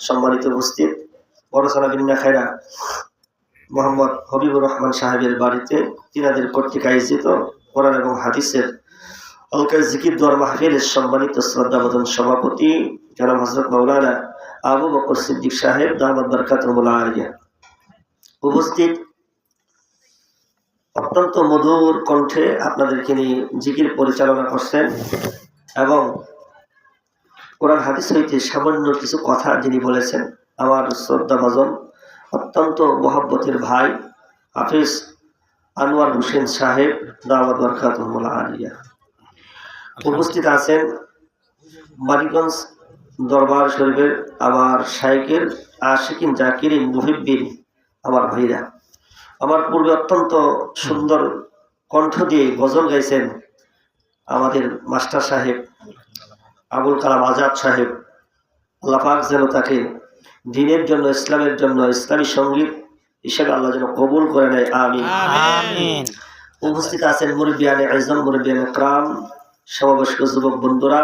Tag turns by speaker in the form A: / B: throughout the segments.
A: সম্মানিত উপস্থিত। বড় সালাবিন্না খায়রা, মোহাম্মদ হবিবুর রহমান সাহেবের বাড়িতে তিনাদের কর্তৃক আয়োজিত কোরআন এবং হাদিসের অলকা জিকির দোয়ার মাহফিলের সম্মানিত শ্রদ্ধাবদন সভাপতি জনাব হজরত মৌলানা আবু বকর সিদ্দিক সাহেব দাহমদ বরকাতুল আলিয়া উপস্থিত। অত্যন্ত মধুর কণ্ঠে আপনাদেরকে নিয়ে জিকির পরিচালনা করছেন এবং কোরআন হাদিস হইতে সামান্য কিছু কথা যিনি বলেছেন, আমার শ্রদ্ধা ভজন, অত্যন্ত মহাব্বতের ভাই হাফিজ আনোয়ার হোসেন সাহেব দাওয়াত বরকাতুল্লাহ আলিয়া উপস্থিত আছেন মানিকগঞ্জ দরবার শরীফের আমার শাইকের আশিকিন জাকিরিন মুহিব্বিন আমার ভাইরা। আমার পূর্বে অত্যন্ত সুন্দর কণ্ঠ দিয়ে গজল গাইছেন আমাদের মাস্টার সাহেব আবুল কালাম আজাদ সাহেব। আল্লাহ পাক যেন তাকে দিনের জন্য ইসলামের জন্য ইসলামী সংগীত হিসেবে আল্লাহ যেন কবুল করে নেয়। আমি উপস্থিত আছেন মুরব্বিয়ানে আজম মুরব্বিয়ানে ক্রাম সমাবেশক যুবক বন্ধুরা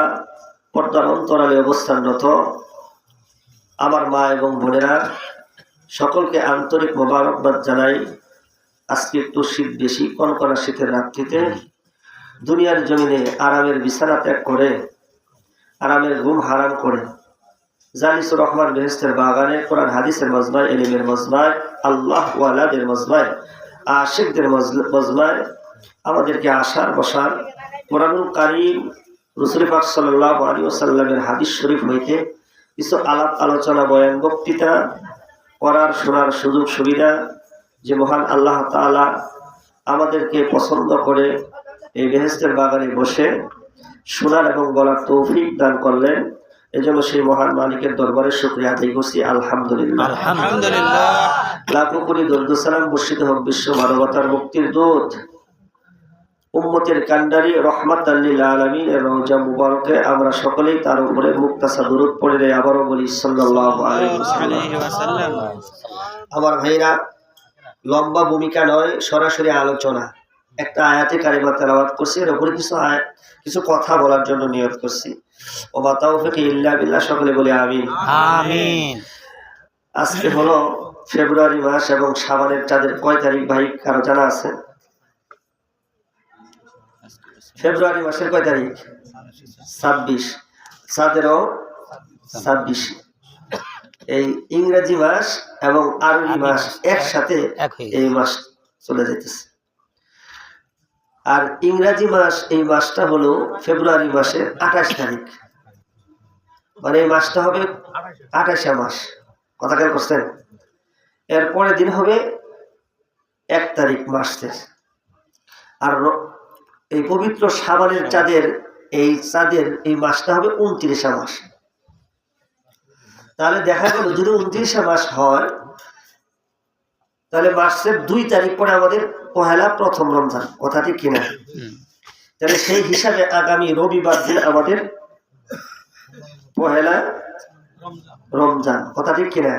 A: পর্দার অন্তরালে অবস্থানরত আমার মা এবং বোনেরা সকলকে আন্তরিক মোবারকবাদ জানাই। আজকে একটু শীত বেশি, কনকনা শীতের রাত্রিতে দুনিয়ার জমিনে আরামের বিছানা ত্যাগ করে, আরামের ঘুম হারাম করে। জালিসুর রহমান বেহেস্তের বাগানে কোরআন, হাদিসের মজমায়, এলিমের মজমায়, আল্লাহ ওয়ালাদের মজমায়, আশিকদের মজমায় আমাদেরকে আসার বসার কোরআনুল কারিম রসুল পাক সাল্লাহ আলী ওসাল্লামের হাদিস শরীফ হইতে কিছু আলাপ আলোচনা বয়ান বক্তৃতা করার শোনার সুযোগ সুবিধা যে মহান আল্লাহ তাআলা আমাদেরকে পছন্দ করে এই বেহেস্তের বাগানে বসে শোনার এবং বলার তৌফিক দান করলেন। এজন্য সেই মহান মালিকের দরবারে শুক্রিয়া আদায় করছি। আলহামদুলিল্লাহ।
B: আলহামদুলিল্লাহ।
A: লাখো কোটি দরুদসালাম বর্ষিত হোক বিশ্ব মানবতার মুক্তির দূত। উম্মতের কান্ডারি রহমাত আল্লিল আলমিনের রওজা মুবারকে আমরা সকলেই তার উপরে মুক্তাসা দরুদ পড়ে রে আবারও বলি ওয়াসাল্লাম। আমার ভাইরা লম্বা ভূমিকা নয় সরাসরি আলোচনা। একটা আয়াতে কারিমা তেলাওয়াত করছি এর উপরে কিছু আয়াত কিছু কথা বলার জন্য নিয়ত করছি। ও মাতাউফিক ইল্লা বিল্লাহ সকলে বলি আমিন।
B: আমিন।
A: আজকে হলো ফেব্রুয়ারি মাস এবং সাবানের চাঁদের কয় তারিখ ভাই কারও জানা আছে? ফেব্রুয়ারি মাসের কয় তারিখ? ছাব্বিশ। চাঁদেরও ছাব্বিশ। এই ইংরেজি মাস এবং আরবি মাস একসাথে এই মাস চলে যেতেছে আর ইংরাজি মাস এই মাসটা হলো ফেব্রুয়ারি মাসের আঠাশ তারিখ। মানে এই মাসটা হবে আঠাশে মাস। কথা খেয়াল করছেন? এর পরের দিন হবে এক তারিখ মাসের। আর এই পবিত্র সাবানের চাঁদের, এই চাঁদের, এই মাসটা হবে উনত্রিশে মাস। তাহলে দেখা গেল, যদি উনত্রিশে মাস হয়, তাহলে মাসের দুই তারিখ পরে আমাদের পহেলা প্রথম রমজান, কথা ঠিক কিনা? তাহলে সেই হিসাবে আগামী রবিবার দিন আমাদের পহেলা রমজান, কথা ঠিক কিনা?